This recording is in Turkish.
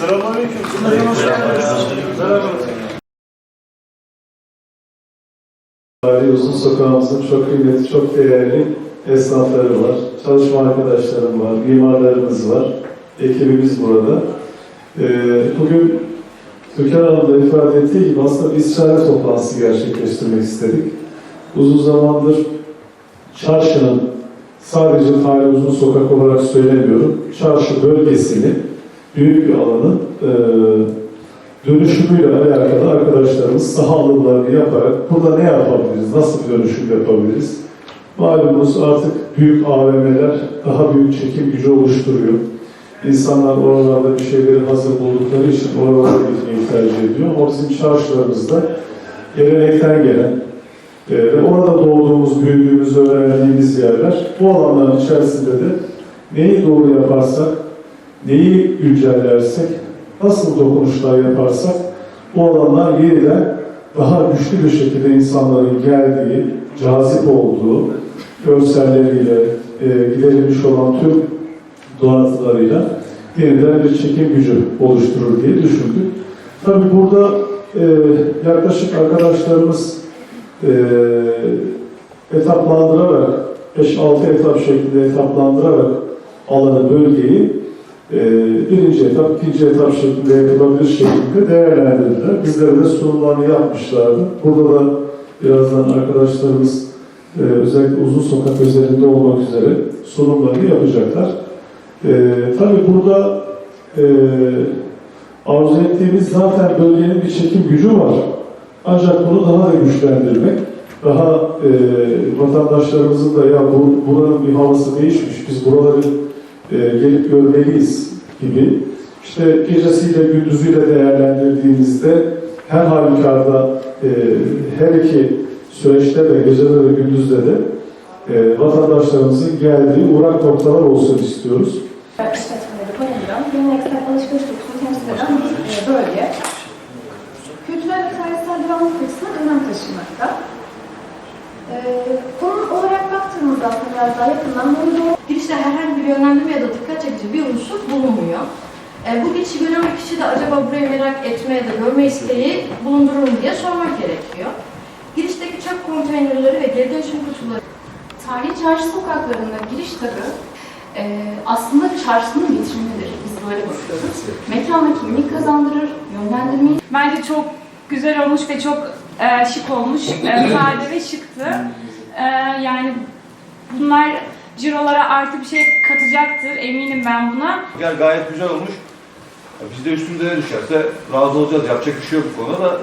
Selamünaleyküm. Cümleten hoş geldiniz. Merhaba. Ali Uzun Sokağımızın çok kıymetli, çok değerli esnafları var. Çalışma arkadaşlarım var, mimarlarımız var. Ekibimiz burada. Ee, bugün Türkan Hanım da ifade ettiği gibi aslında bir istişare toplantısı gerçekleştirmek istedik. Uzun zamandır çarşının sadece Fahri Uzun Sokak olarak söylemiyorum. Çarşı bölgesini, büyük bir alanın eee dönüşümüyle alakalı arkadaşlarımız saha alımlarını yaparak burada ne yapabiliriz, nasıl bir dönüşüm yapabiliriz? Malumunuz artık büyük AVM'ler daha büyük çekim gücü oluşturuyor. İnsanlar oralarda bir şeyleri hazır buldukları için oralara gitmeyi tercih ediyor. O bizim çarşılarımızda gelenekten gelen e, ve orada doğduğumuz, büyüdüğümüz, öğrendiğimiz yerler. Bu alanların içerisinde de neyi doğru yaparsak, neyi güncellersek, nasıl dokunuşlar yaparsak bu alanlar yeniden daha güçlü bir şekilde insanların geldiği, cazip olduğu, görselleriyle, e, giderilmiş olan tüm donatılarıyla yeniden bir çekim gücü oluşturur diye düşündük. Tabii burada e, yaklaşık arkadaşlarımız e, etaplandırarak, 5-6 etap şeklinde etaplandırarak alanı, bölgeyi e, birinci etap, ikinci etap şeklinde yapılabilir şekilde değerlendirdiler. Bizlere de sunumlarını yapmışlardı. Burada da birazdan arkadaşlarımız e, özellikle uzun sokak özelinde olmak üzere sunumlarını yapacaklar. E, tabii burada e, arzu ettiğimiz zaten bölgenin bir çekim gücü var. Ancak bunu daha da güçlendirmek, daha e, vatandaşlarımızın da ya bu, buranın bir havası değişmiş, biz buraları e, gelip görmeliyiz gibi. İşte gecesiyle gündüzüyle değerlendirdiğimizde her halükarda e, her iki süreçte de gecede de gündüzde de e, vatandaşlarımızın geldiği uğrak noktalar olsun istiyoruz. işletmeleri barındıran, geleneksel alışveriş dokusunu temsil eden bir e, bölge. Kültürel ve tarihsel devamlılık açısından önem taşımakta. E, konum olarak aslında biraz daha yakından bunu doğru Girişte herhangi bir yönlendirme ya da dikkat çekici bir unsur bulunmuyor. E, bu girişi gören bir kişi de acaba burayı merak etme ya da görme isteği bulundurur mu diye sormak gerekiyor. Girişteki çöp konteynerleri ve geri dönüşüm kutuları Tarihi çarşı sokaklarında giriş tabi e, aslında çarşının vitrinidir. Biz böyle bakıyoruz. Mekana kimlik kazandırır, yönlendirmeyi Bence çok güzel olmuş ve çok e, şık olmuş. E, sade ve şıktı. E, yani bunlar cirolara artı bir şey katacaktır. Eminim ben buna. Gel gayet güzel olmuş. Biz de üstümüze düşerse razı olacağız. Yapacak bir şey yok bu konuda da.